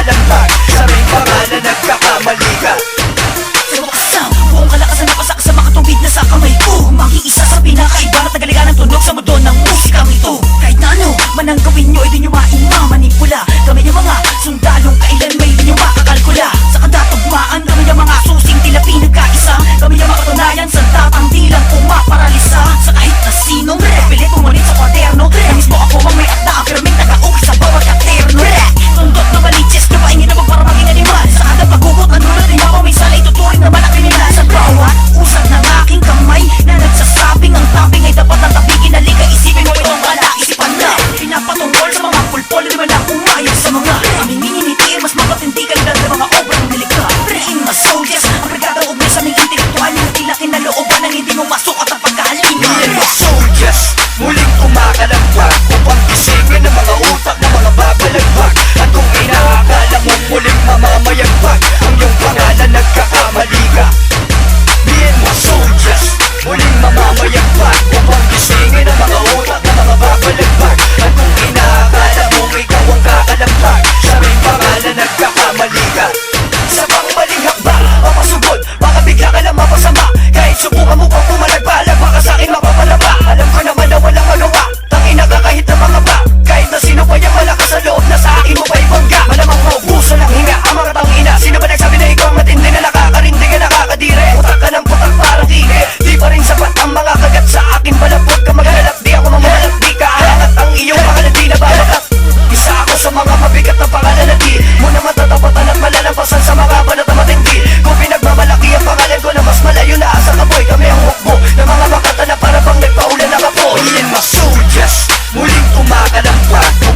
nalampag Saring pangalan nagkakamali ka. Sa buong kalakasan na pasak sa makatubid na sa kamay ko. Maging isa sa pinakaiba na tagaligan ang tunog sa mundo ng musikang ito. Kahit na ano man ang gawin nyo Pagkat sa akin pala huwag ka maghalak Di ako mamahalak, di ka alangat Ang iyong pangalan di nababatak Isa ako sa mga mabigat na pangalan na di Mo na matatapatan at malalampasan sa mga banat na matindi. Kung pinagmamalaki ang pangalan ko na mas malayo na asa ka boy Kami ang hukbo na mga makata na para bang nagpaulan na kapo Iyan mga soldiers, muling kumakalampak